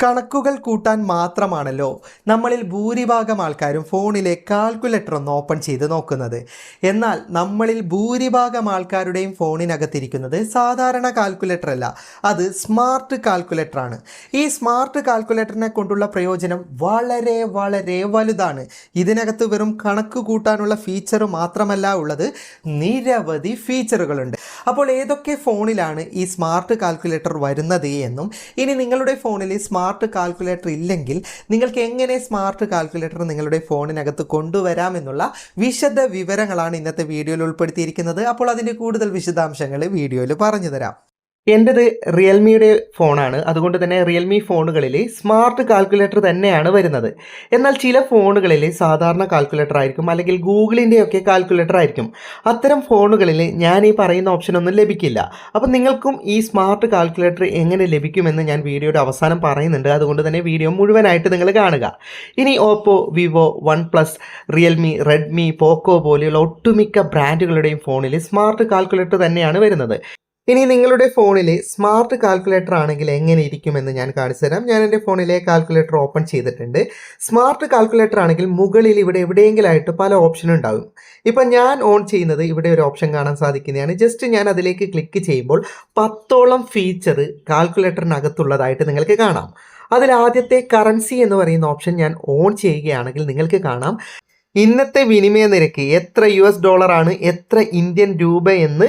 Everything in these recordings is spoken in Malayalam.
കണക്കുകൾ കൂട്ടാൻ മാത്രമാണല്ലോ നമ്മളിൽ ഭൂരിഭാഗം ആൾക്കാരും ഫോണിലെ കാൽക്കുലേറ്റർ ഒന്ന് ഓപ്പൺ ചെയ്ത് നോക്കുന്നത്. എന്നാൽ നമ്മളിൽ ഭൂരിഭാഗം ആൾക്കാരുടെയും ഫോണിനകത്തിരിക്കുന്നത് സാധാരണ കാൽക്കുലേറ്റർ അല്ല അത് സ്മാർട്ട് കാൽക്കുലേറ്റർ ആണ്. ഈ സ്മാർട്ട് കാൽക്കുലേറ്ററിനെ കൊണ്ടുള്ള പ്രയോജനം വളരെ വളരെ വലുതാണ്. ഇതിനകത്ത് വെറും കണക്ക് കൂട്ടാനുള്ള ഫീച്ചർ മാത്രമല്ല ഉള്ളത് നിരവധി ഫീച്ചറുകളുണ്ട് അപ്പോൾ ഏതൊക്കെ ഫോണിലാണ് ഈ സ്മാർട്ട് കാൽക്കുലേറ്റർ വരുന്നത് എന്നും ഇനി നിങ്ങളുടെ ഫോണിൽ സ്മാർട്ട് കാൽക്കുലേറ്റർ ഇല്ലെങ്കിൽ നിങ്ങൾക്ക് എങ്ങനെ സ്മാർട്ട് കാൽക്കുലേറ്റർ നിങ്ങളുടെ ഫോണിനകത്ത് കൊണ്ടുവരാമെന്നുള്ള വിശദ വിവരങ്ങളാണ് ഇന്നത്തെ വീഡിയോയിൽ ഉൾപ്പെടുത്തിയിരിക്കുന്നത്. അപ്പോൾ അതിന്റെ കൂടുതൽ വിശദാംശങ്ങൾ വീഡിയോയിൽ പറഞ്ഞു തരാം എന്റെത് റിയൽമിയുടെ ഫോണാണ്. അതുകൊണ്ട് തന്നെ റിയൽമി ഫോണുകളിൽ സ്മാർട്ട് കാൽക്കുലേറ്റർ തന്നെയാണ് വരുന്നത്. എന്നാൽ ചില ഫോണുകളിൽ സാധാരണ കാൽക്കുലേറ്റർ ആയിരിക്കും അല്ലെങ്കിൽ ഗൂഗിളിന്റെയൊക്കെ കാൽക്കുലേറ്റർ ആയിരിക്കും. അത്തരം ഫോണുകളിൽ ഞാൻ ഈ പറയുന്ന ഓപ്ഷൻ ഒന്നും ലഭിക്കില്ല. അപ്പം നിങ്ങൾക്കും ഈ സ്മാർട്ട് കാൽക്കുലേറ്റർ എങ്ങനെ ലഭിക്കുമെന്ന് ഞാൻ വീഡിയോയുടെ അവസാനം പറയുന്നുണ്ട്. അതുകൊണ്ട് തന്നെ വീഡിയോ മുഴുവനായിട്ട് നിങ്ങൾ കാണുക. ഇനി Oppo Vivo OnePlus Realme Redmi Poco പോലെയുള്ള ഒട്ടുമിക്ക ബ്രാൻഡുകളുടെയും ഫോണിൽ സ്മാർട്ട് കാൽക്കുലേറ്റർ തന്നെയാണ് വരുന്നത്. ഇനി നിങ്ങളുടെ ഫോണിലെ സ്മാർട്ട് കാൽക്കുലേറ്റർ ആണെങ്കിൽ എങ്ങനെ ഇരിക്കുമെന്ന് ഞാൻ കാണിച്ചു തരാം. ഞാൻ എന്റെ ഫോണിലെ കാൽക്കുലേറ്റർ ഓപ്പൺ ചെയ്തിട്ടുണ്ട്. സ്മാർട്ട് കാൽക്കുലേറ്റർ ആണെങ്കിൽ മുകളിൽ ഇവിടെ എവിടെയെങ്കിലായിട്ട് പല ഓപ്ഷൻ ഉണ്ടാകും. ഇപ്പം ഞാൻ ഓൺ ചെയ്യുന്നത് ഇവിടെ ഒരു ഓപ്ഷൻ കാണാൻ സാധിക്കുന്നതാണ്. ജസ്റ്റ് ഞാൻ അതിലേക്ക് ക്ലിക്ക് ചെയ്യുമ്പോൾ പത്തോളം ഫീച്ചർ കാൽക്കുലേറ്ററിനകത്തുള്ളതായിട്ട് നിങ്ങൾക്ക് കാണാം. അതിൽ ആദ്യത്തെ കറൻസി എന്ന് പറയുന്ന ഓപ്ഷൻ ഞാൻ ഓൺ ചെയ്യുകയാണെങ്കിൽ നിങ്ങൾക്ക് കാണാം. ഇന്നത്തെ വിനിമയ നിരക്ക് എത്ര യു എസ് ഡോളറാണ് എത്ര ഇന്ത്യൻ രൂപ എന്ന്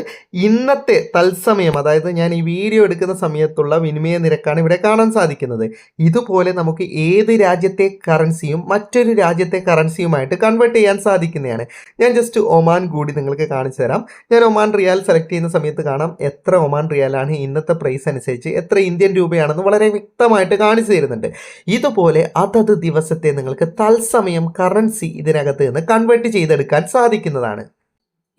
ഇന്നത്തെ തത്സമയം അതായത് ഞാൻ ഈ വീഡിയോ എടുക്കുന്ന സമയത്തുള്ള വിനിമയ നിരക്കാണ് ഇവിടെ കാണാൻ സാധിക്കുന്നത്. ഇതുപോലെ നമുക്ക് ഏത് രാജ്യത്തെ കറൻസിയും മറ്റൊരു രാജ്യത്തെ കറൻസിയുമായിട്ട് കൺവേർട്ട് ചെയ്യാൻ സാധിക്കുന്നതാണ്. ഞാൻ ജസ്റ്റ് ഒമാൻ കൂടി നിങ്ങൾക്ക് കാണിച്ചു തരാം. ഞാൻ ഒമാൻ റിയാൽ സെലക്ട് ചെയ്യുന്ന സമയത്ത് കാണാം എത്ര ഒമാൻ റിയാലാണ് ഇന്നത്തെ പ്രൈസ് അനുസരിച്ച് എത്ര ഇന്ത്യൻ രൂപയാണെന്ന് വളരെ വ്യക്തമായിട്ട് കാണിച്ചു തരുന്നുണ്ട്. ഇതുപോലെ അതത് ദിവസത്തെ നിങ്ങൾക്ക് തത്സമയം കറൻസി ഇതിനകത്ത് നിന്ന് കൺവേർട്ട് ചെയ്തെടുക്കാൻ സാധിക്കുന്നതാണ്.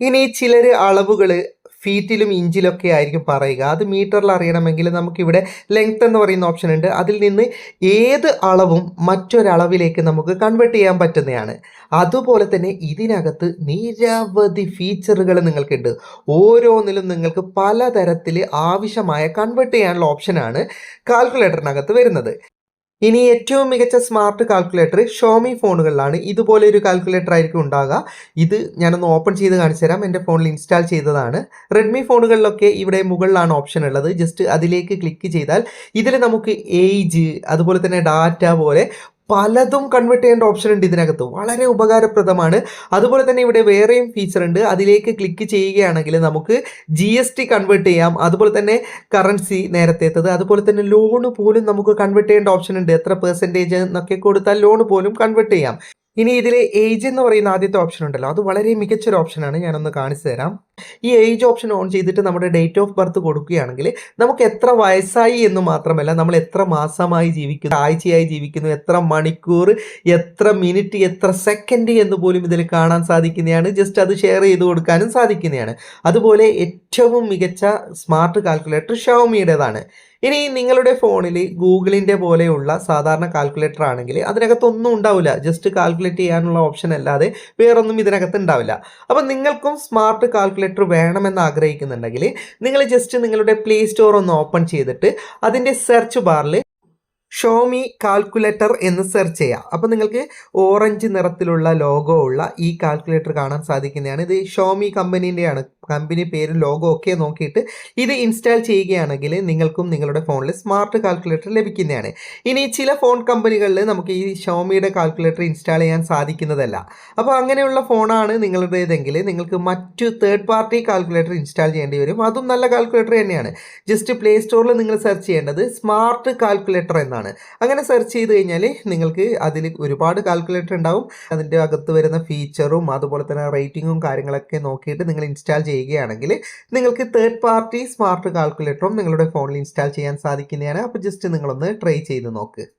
ഇനി ചിലർ അളവുകൾ ഫീറ്റിലും ഇഞ്ചിലൊക്കെ ആയിരിക്കും പറയുക. അത് മീറ്ററിൽ അറിയണമെങ്കിൽ നമുക്കിവിടെ ലെങ്ത് എന്ന് പറയുന്ന ഓപ്ഷൻ ഉണ്ട്. അതിൽ നിന്ന് ഏത് അളവും മറ്റൊരളവിലേക്ക് നമുക്ക് കൺവേർട്ട് ചെയ്യാൻ പറ്റുന്നതാണ്. അതുപോലെ തന്നെ ഇതിനകത്ത് നിരവധി ഫീച്ചറുകൾ നിങ്ങൾക്കുണ്ട്. ഓരോന്നിലും നിങ്ങൾക്ക് പലതരത്തിൽ ആവശ്യമായ കൺവേർട്ട് ചെയ്യാനുള്ള ഓപ്ഷനാണ് കാൽക്കുലേറ്ററിനകത്ത് വരുന്നത്. ഇനി ഏറ്റവും മികച്ച സ്മാർട്ട് കാൽക്കുലേറ്റർ ഷോമി ഫോണുകളിലാണ്. ഇതുപോലെ ഒരു കാൽക്കുലേറ്റർ ആയിരിക്കും ഉണ്ടാകുക ഇത് ഞാനൊന്ന് ഓപ്പൺ ചെയ്ത് കാണിച്ചു തരാം. എന്റെ ഫോണിൽ ഇൻസ്റ്റാൾ ചെയ്തതാണ്. റെഡ്മി ഫോണുകളിലൊക്കെ ഇവിടെ മുകളിലാണ് ഓപ്ഷൻ ഉള്ളത്. ജസ്റ്റ് അതിലേക്ക് ക്ലിക്ക് ചെയ്താൽ ഇതിൽ നമുക്ക് ഏജ് അതുപോലെ തന്നെ ഡാറ്റ പോലെ പലതും കൺവേർട്ട് ചെയ്യേണ്ട ഓപ്ഷൻ ഉണ്ട് ഇതിനകത്ത്. വളരെ ഉപകാരപ്രദമാണ്. അതുപോലെ തന്നെ ഇവിടെ വേറെയും ഫീച്ചർ ഉണ്ട്. അതിലേക്ക് ക്ലിക്ക് ചെയ്യുകയാണെങ്കിൽ നമുക്ക് ജി എസ് ടി കൺവേർട്ട് ചെയ്യാം. അതുപോലെ തന്നെ കറൻസി നേരത്തേത്തത് അതുപോലെ തന്നെ ലോണ് പോലും നമുക്ക് കൺവേർട്ട് ചെയ്യേണ്ട ഓപ്ഷൻ ഉണ്ട്. എത്ര പെർസെന്റേജ് എന്നൊക്കെ കൊടുത്താൽ ലോണ് പോലും കൺവേർട്ട് ചെയ്യാം. ഇനി ഇതിലെ ഏജ് എന്ന് പറയുന്ന ആദ്യത്തെ ഓപ്ഷൻ ഉണ്ടല്ലോ. അത് വളരെ മികച്ചൊരു ഓപ്ഷനാണ് ഞാനൊന്ന് കാണിച്ചു തരാം ഈ ഏജ് ഓപ്ഷൻ ഓൺ ചെയ്തിട്ട് നമ്മുടെ ഡേറ്റ് ഓഫ് ബർത്ത് കൊടുക്കുകയാണെങ്കിൽ നമുക്ക് എത്ര വയസ്സായി എന്ന് മാത്രമല്ല നമ്മൾ എത്ര മാസമായി ജീവിക്കുന്നു ആഴ്ചയായി ജീവിക്കുന്നു എത്ര മണിക്കൂർ എത്ര മിനിറ്റ് എത്ര സെക്കൻഡ് എന്ന് പോലും ഇതിൽ കാണാൻ സാധിക്കുന്നതാണ്. ജസ്റ്റ് അത് ഷെയർ ചെയ്ത് കൊടുക്കാനും സാധിക്കുന്നതാണ്. അതുപോലെ ഏറ്റവും മികച്ച സ്മാർട്ട് കാൽക്കുലേറ്റർ ഷവമിയുടേതാണ് ഇനി നിങ്ങളുടെ ഫോണിൽ ഗൂഗിളിന്റെ പോലെയുള്ള സാധാരണ കാൽക്കുലേറ്റർ ആണെങ്കിൽ അതിനകത്തൊന്നും ഉണ്ടാവില്ല. ജസ്റ്റ് കാൽക്കുലേറ്റ് ചെയ്യാനുള്ള ഓപ്ഷൻ അല്ലാതെ വേറൊന്നും ഇതിനകത്ത് ഉണ്ടാവില്ല. അപ്പം നിങ്ങൾക്കും സ്മാർട്ട് കാൽക്കുലേറ്റർ വേണമെന്ന് ആഗ്രഹിക്കുന്നുണ്ടെങ്കിൽ നിങ്ങൾ ജസ്റ്റ് നിങ്ങളുടെ പ്ലേ സ്റ്റോർ ഒന്ന് ഓപ്പൺ ചെയ്തിട്ട് അതിന്റെ സെർച്ച് ബാറിൽ ഷോമി കാൽക്കുലേറ്റർ എന്ന് സെർച്ച് ചെയ്യാം. അപ്പോൾ നിങ്ങൾക്ക് ഓറഞ്ച് നിറത്തിലുള്ള ലോഗോ ഉള്ള ഈ കാൽക്കുലേറ്റർ കാണാൻ സാധിക്കുന്നതാണ്. ഇത് ഷോമി കമ്പനീന്റെയാണ് കമ്പനി പേര് ലോഗോ ഒക്കെ നോക്കിയിട്ട് ഇത് ഇൻസ്റ്റാൾ ചെയ്യുകയാണെങ്കിൽ നിങ്ങൾക്കും നിങ്ങളുടെ ഫോണിൽ സ്മാർട്ട് കാൽക്കുലേറ്റർ ലഭിക്കുന്നതാണ്. ഇനി ചില ഫോൺ കമ്പനികളിൽ നമുക്ക് ഈ ഷോമിയുടെ കാൽക്കുലേറ്റർ ഇൻസ്റ്റാൾ ചെയ്യാൻ സാധിക്കുന്നതല്ല. അപ്പോൾ അങ്ങനെയുള്ള ഫോണാണ് നിങ്ങളുടേതെങ്കിൽ നിങ്ങൾക്ക് മറ്റു തേർഡ് പാർട്ടി കാൽക്കുലേറ്റർ ഇൻസ്റ്റാൾ ചെയ്യേണ്ടി വരും. അതും നല്ല കാൽക്കുലേറ്റർ തന്നെയാണ്. ജസ്റ്റ് പ്ലേ സ്റ്റോറിൽ നിങ്ങൾ സെർച്ച് ചെയ്യേണ്ടത് സ്മാർട്ട് കാൽക്കുലേറ്റർ എന്നാണ്. അങ്ങനെ സെർച്ച് ചെയ്ത് കഴിഞ്ഞാൽ നിങ്ങൾക്ക് അതിൽ ഒരുപാട് കാൽക്കുലേറ്റർ ഉണ്ടാവും. അതിന്റെ അകത്ത് വരുന്ന ഫീച്ചറും അതുപോലെ തന്നെ റേറ്റിങ്ങും കാര്യങ്ങളൊക്കെ നോക്കിയിട്ട് നിങ്ങൾ ഇൻസ്റ്റാൾ ചെയ്യുകയാണെങ്കിൽ നിങ്ങൾക്ക് തേർഡ് പാർട്ടി സ്മാർട്ട് കാൽക്കുലേറ്ററും നിങ്ങളുടെ ഫോണിൽ ഇൻസ്റ്റാൾ ചെയ്യാൻ സാധിക്കുന്നതാണ്. അപ്പോൾ ജസ്റ്റ് നിങ്ങളൊന്ന് ട്രൈ ചെയ്ത് നോക്ക്.